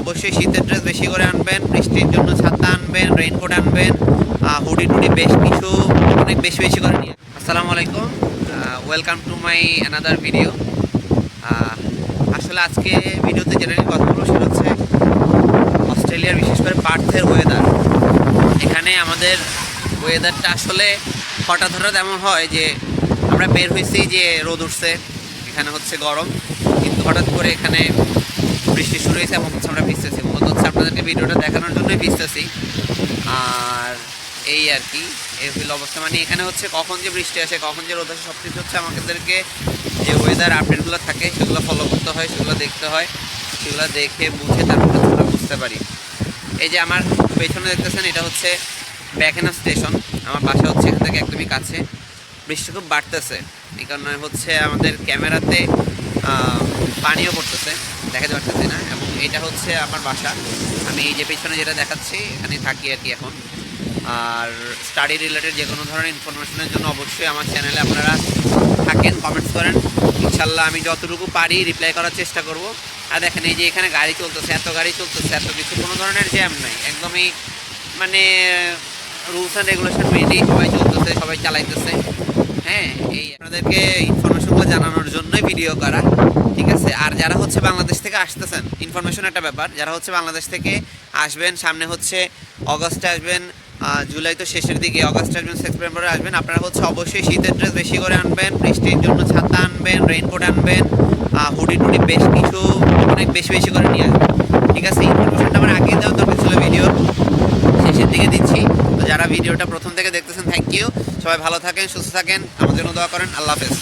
অবশ্যই শীতের ড্রেস বেশি করে আনবেন, বৃষ্টির জন্য ছাতা আনবেন রেইনকোট আনবেন হুডি টুডি বেশ কিছু অনেক বেশি বেশি করে নিয়ে আসসালামু আলাইকুম welcome to my another video আসলে আজকে ভিডিওতে যেটা নিয়ে কথা বলব হচ্ছে অস্ট্রেলিয়ার বিশেষ করে পার্থের ওয়েদার এখানে আমাদের ওয়েদারটা আসলে হঠাৎ হঠাৎ এমন হয় যে আমরা বের হয়েছি যে রোদ উঠছে, এখানে হচ্ছে গরম। কিন্তু হঠাৎ করে এখানে বৃষ্টি শুরু হয়েছে এবং হচ্ছে আমরা ভিজতেছি। মূলত হচ্ছে আপনাদেরকে ভিডিওটা দেখানোর জন্যই ভিজতেছি। আর এই আর কি, এই অবস্থা। মানে এখানে হচ্ছে কখন যে বৃষ্টি আসে, কখন যে রোদ আসে সব কিছু হচ্ছে আমাদেরকে যে ওয়েদার আপডেটগুলো থাকে, সেগুলো ফলো করতে হয়, সেগুলো দেখতে হয়, সেগুলো দেখে বুঝে তারপরে আমরা বুঝতে পারি। এই যে আমার পেছনে দেখতেছেন, এটা হচ্ছে ব্যাকেনা স্টেশন আমার বাসা হচ্ছে এখান থেকে একদমই কাছে। বৃষ্টি খুব বাড়তেছে। এই কারণে হচ্ছে আমাদের ক্যামেরাতে পানিও পড়তেছে দেখাতে পারতেছি না, এবং এটা হচ্ছে আমার বাসা। আমি এই যে পেছনে যেটা দেখাচ্ছি এখানে থাকি আর কি এখন। আর স্টাডি রিলেটেড যে কোনো ধরনের ইনফরমেশনের জন্য অবশ্যই আমার চ্যানেলে আপনারা থাকেন কমেন্টস করেন। ইনশাল্লাহ আমি যতটুকু পারি রিপ্লাই করার চেষ্টা করব। আর দেখেন, এই যে এখানে গাড়ি চলতেছে, এত গাড়ি চলতেছে, এত কিছু কোনো ধরনের জ্যাম নাই। একদমই মানে রুলস অ্যান্ড রেগুলেশন মেনেই সবাই চলতেছে, সবাই চালাইতেছে। হ্যাঁ এই আপনাদেরকে জন্যই ভিডিও করা, ঠিক আছে? আর যারা হচ্ছে বাংলাদেশ থেকে আসতেছেন ইনফরমেশন একটা ব্যাপার, যারা হচ্ছে বাংলাদেশ থেকে আসবেন, সামনে হচ্ছে অগস্টে আসবেন জুলাই তো শেষের দিকে, অগস্টে আসবেন, সেপ্টেম্বরে আসবেন, আপনারা হচ্ছে অবশ্যই শীতের ড্রেস বেশি করে আনবেন, বৃষ্টির জন্য ছাতা আনবেন রেইনকোট আনবেন হুডি টুডি বেশ কিছু অনেক বেশি বেশি করে নিয়ে আসবেন, ঠিক আছে? ইনফরমেশনটা আমার আগেই দেওয়া দরকার ছিল ভিডিও শেষের দিকে দিচ্ছি। তো যারা ভিডিওটা প্রথম থেকে দেখতেছেন থ্যাংক ইউ সবাই ভালো থাকেন, সুস্থ থাকেন আমার জন্য দোয়া করেন, আল্লাহ হাফেজ।